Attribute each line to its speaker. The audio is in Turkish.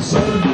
Speaker 1: Sen